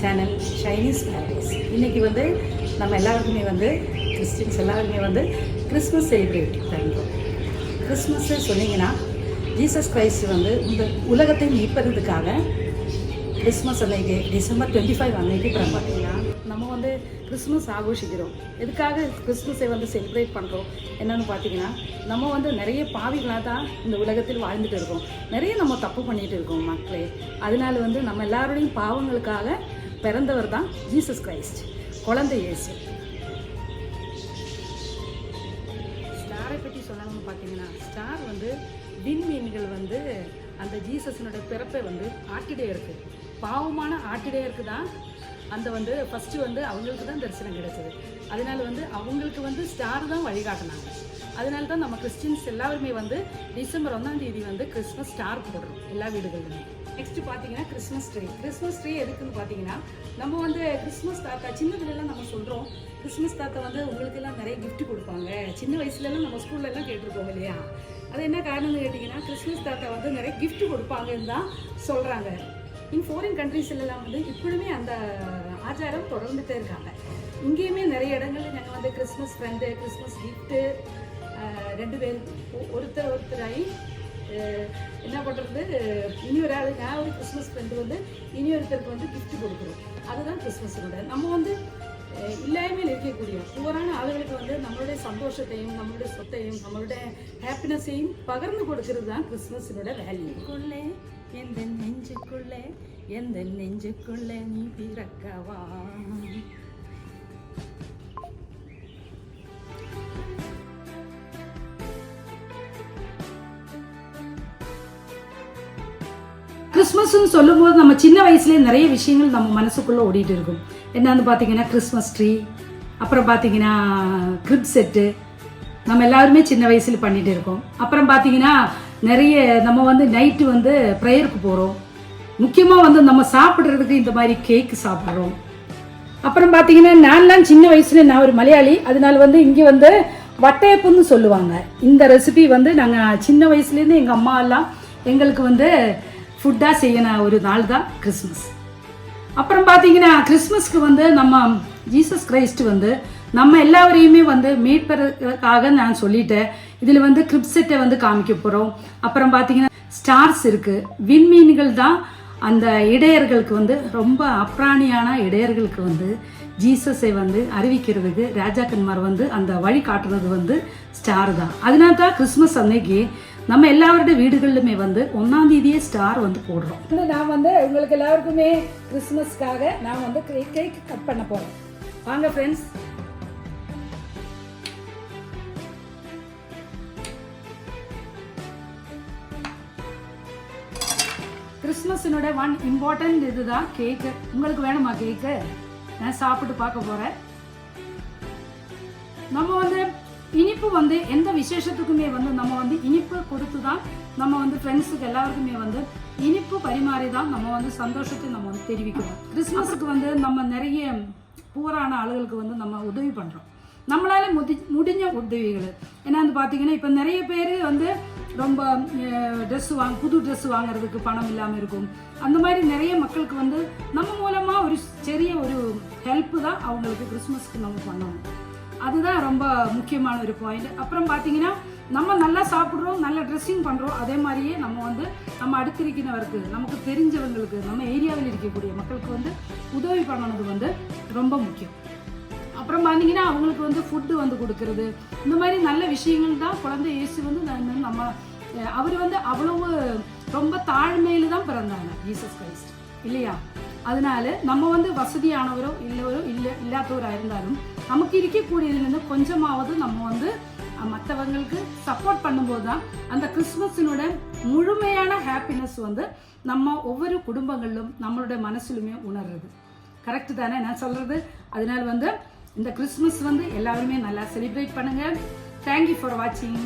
Channel Chinese paradise இன்றைக்கி வந்து நம்ம எல்லாருக்குமே வந்து கிறிஸ்டின்ஸ் எல்லாருமே வந்து கிறிஸ்மஸ் செலிப்ரேட் பண்ணுறோம் கிறிஸ்மஸ் சொன்னீங்கன்னா ஜீசஸ் கிரைஸ்ட் வந்து இந்த உலகத்தை மீட்பதுக்காக கிறிஸ்மஸ் அன்னைக்கு டிசம்பர் டுவெண்ட்டி ஃபைவ் அன்னைக்கு அப்புறம் பார்த்தீங்கன்னா நம்ம வந்து கிறிஸ்மஸ் ஆகோஷிக்கிறோம் எதுக்காக கிறிஸ்மஸை வந்து செலிப்ரேட் பண்ணுறோம் என்னென்னு பார்த்தீங்கன்னா நம்ம வந்து நிறைய பாவிகளாக தான் இந்த உலகத்தில் வாழ்ந்துட்டு இருக்கோம். நிறைய நம்ம தப்பு பண்ணிகிட்டு இருக்கோம் மக்களே. அதனால வந்து நம்ம எல்லாருடையும் பாவங்களுக்காக பிறந்தவர் தான் ஜீசஸ் கிரைஸ்ட் குழந்தை இயேசு. ஸ்டாரை பற்றி சொல்லணும்னு பார்த்தீங்கன்னா ஸ்டார் வந்து விண்மீன்கள் வந்து அந்த ஜீசஸினோட பிறப்பை வந்து ஆட்டிடையருக்கு பாவமான ஆட்டிடையருக்கு தான் அந்த வந்து ஃபஸ்ட்டு வந்து அவங்களுக்கு தான் தரிசனம் கிடைச்சது. அதனால வந்து அவங்களுக்கு வந்து ஸ்டார் தான் வழிகாட்டினாங்க. அதனால தான் நம்ம கிறிஸ்டின்ஸ் எல்லாருமே வந்து டிசம்பர் ஒன்றாம் தேதி வந்து கிறிஸ்மஸ் ஸ்டார் போடுறோம். எல்லா வீடுகளிலுமே நெக்ஸ்ட் பார்த்தீங்கன்னா கிறிஸ்மஸ் ட்ரீ கிறிஸ்மஸ் ட்ரீ எதுக்குன்னு பார்த்தீங்கன்னா நம்ம வந்து கிறிஸ்மஸ் தாத்தா சின்னதுலலாம் நம்ம சொல்கிறோம் கிறிஸ்மஸ் தாத்தா வந்து உங்களுக்கெல்லாம் நிறைய கிஃப்ட் கொடுப்பாங்க. சின்ன வயசுலலாம் நம்ம ஸ்கூல்லலாம் கேட்டிருப்போம் கேட்டிருக்கோம் இல்லையா? அது என்ன காரணம்னு கேட்டிங்கன்னா கிறிஸ்மஸ் தாத்தா வந்து நிறைய கிஃப்ட் கொடுப்பாங்கன்னு தான் சொல்கிறாங்க இன் ஃபாரின் கண்ட்ரீஸ்லாம் வந்து இப்பொழுதுமே அந்த ஆச்சாரம் தொடர்ந்துகிட்டே இருக்காங்க. இங்கேயுமே நிறைய இடங்கள்ல நாங்கள் வந்து கிறிஸ்மஸ் ஃப்ரெண்டு கிறிஸ்மஸ் கிஃப்ட்டு ரெண்டு பேர் ஒருத்தர் ஒருத்தராகி என்ன பண்ணுறது இனி ஒரு ஆள் நான் ஒரு கிறிஸ்மஸ் ஃப்ரெண்டு வந்து இனி ஒருத்தருக்கு வந்து கிஃப்ட் கொடுக்குறோம். அதுதான் கிறிஸ்மஸோட நம்ம வந்து இல்லாமல் இருக்கக்கூடிய புவரான ஆளுகளுக்கு வந்து நம்மளுடைய சந்தோஷத்தையும் நம்மளுடைய சொத்தையும் நம்மளுடைய ஹாப்பினஸையும் பகிர்ந்து கொடுக்கறது தான் கிறிஸ்மஸினோட வேல்யூ எந்த நெஞ்சுக்குள்ளே எந்த நெஞ்சுக்குள்ளே நீ பிறக்கவா? கிறிஸ்மஸ்ன்னு சொல்லும்போது நம்ம சின்ன வயசுலேயே நிறைய விஷயங்கள் நம்ம மனசுக்குள்ளே ஓடிட்டு இருக்கும். என்னன்னு பார்த்தீங்கன்னா கிறிஸ்மஸ் ட்ரீ அப்புறம் பார்த்தீங்கன்னா கிரிப் செட்டு. நம்ம எல்லாருமே சின்ன வயசில் பண்ணிகிட்டு இருக்கோம். அப்புறம் பார்த்தீங்கன்னா நிறைய நம்ம வந்து நைட்டு வந்து ப்ரேயருக்கு போகிறோம் முக்கியமாக வந்து நம்ம சாப்பிட்றதுக்கு இந்த மாதிரி கேக்கு சாப்பிட்றோம். அப்புறம் பார்த்தீங்கன்னா நான்லாம் சின்ன வயசுல நான் ஒரு மலையாளி. அதனால வந்து இங்கே வந்து வட்டையப்புன்னு சொல்லுவாங்க. இந்த ரெசிபி வந்து நாங்கள் சின்ன வயசுலேருந்து எங்கள் அம்மா எல்லாம் எங்களுக்கு வந்து ஃபுட்டாக செய்யின ஒரு நாள் தான் கிறிஸ்மஸ் அப்புறம் பார்த்தீங்கன்னா கிறிஸ்மஸ்க்கு வந்து நம்ம ஜீசஸ் கிரைஸ்ட் வந்து நம்ம எல்லாரையுமே வந்து மீட்பதற்காக நான் சொல்லிட்டேன். இதில் வந்து கிரிப்செட்டை வந்து காமிக்க போகிறோம் அப்புறம் பார்த்தீங்கன்னா ஸ்டார்ஸ் இருக்குது விண்மீன்கள் தான் அந்த இடையர்களுக்கு வந்து ரொம்ப அப்ராணியான இடையர்களுக்கு வந்து ஜீசஸை வந்து அறிவிக்கிறதுக்கு ராஜாக்கன்மார் வந்து அந்த வழி காட்டுறது வந்து ஸ்டார் தான். அதனால தான் கிறிஸ்மஸ் அன்னைக்கு நம்ம எல்லாருடைய வீடுகளிலுமே வந்து ஒன்னாம் தேதியே ஸ்டார் வந்து போடுறோம். வந்து நான் வந்து உங்களுக்கு எல்லாருக்குமே கிறிஸ்மஸ்க்காக நான் வந்து கேக் கட் பண்ண போறேன். வாங்க ஃப்ரெண்ட்ஸ் கிறிஸ்மஸினோட ஒன் இம்பார்ட்டன்ட் இதுதான் கேக்கு உங்களுக்கு வேணுமா கேக்கு நான் சாப்பிட்டு பார்க்க போறேன். நம்ம வந்து இனிப்பு வந்து எந்த விசேஷத்துக்குமே வந்து நம்ம வந்து இனிப்பு கொடுத்து தான் நம்ம வந்து ஃப்ரெண்ட்ஸுக்கு எல்லாருக்குமே வந்து இனிப்பு பரிமாறி தான் நம்ம வந்து சந்தோஷத்தை நம்ம வந்து தெரிவிக்கிறோம். கிறிஸ்மஸுக்கு வந்து நம்ம நிறைய பூரான ஆளுகளுக்கு வந்து நம்ம உதவி பண்ணுறோம் நம்மளால முடி முடிஞ்ச உதவிகள். என்னன்னு பார்த்தீங்கன்னா இப்போ நிறைய பேர் வந்து ரொம்ப ட்ரெஸ் வாங்க புது ட்ரெஸ் வாங்குறதுக்கு பணம் இல்லாமல் இருக்கும். அந்த மாதிரி நிறைய மக்களுக்கு வந்து நம்ம மூலமாக ஒரு சிறிய ஒரு ஹெல்ப்பு தான் அவங்களுக்கு கிறிஸ்மஸ்க்கு நம்ம பண்ணணும். அதுதான் ரொம்ப முக்கியமான ஒரு பாயிண்ட் அப்புறம் பார்த்தீங்கன்னா நம்ம நல்லா சாப்பிட்றோம் நல்ல ட்ரெஸ்ஸிங் பண்ணுறோம் அதே மாதிரியே நம்ம வந்து நம்ம அடுத்திருக்கிறவருக்கு நமக்கு தெரிஞ்சவங்களுக்கு நம்ம ஏரியாவில் இருக்கக்கூடிய மக்களுக்கு வந்து உதவி பண்ணணுது வந்து ரொம்ப முக்கியம். அப்புறம் பார்த்தீங்கன்னா அவங்களுக்கு வந்து ஃபுட்டு வந்து கொடுக்கறது. இந்த மாதிரி நல்ல விஷயங்கள் தான் குழந்தை ஏசி வந்து நம்ம அவர் வந்து அவ்வளவு ரொம்ப தாழ்மையில தான் பிறந்தாங்க ஜீசஸ் கிரைஸ்ட் இல்லையா? அதனால நம்ம வந்து வசதியானவரோ இல்லவரோ இல்லை இல்லாதவராக இருந்தாலும் நமக்கு இருக்கக்கூடியதுலேருந்து கொஞ்சமாவது நம்ம வந்து மற்றவங்களுக்கு சப்போர்ட் பண்ணும்போது தான் அந்த கிறிஸ்மஸினோட முழுமையான ஹாப்பினஸ் வந்து நம்ம ஒவ்வொரு குடும்பங்களிலும் நம்மளுடைய மனசுலுமே உணர்றது. கரெக்டு தானே? நான் சொல்கிறது அதனால வந்து இந்த கிறிஸ்மஸ் வந்து எல்லாருமே நல்லா செலிப்ரேட் பண்ணுங்கள் தேங்க்யூ ஃபார் வாட்சிங்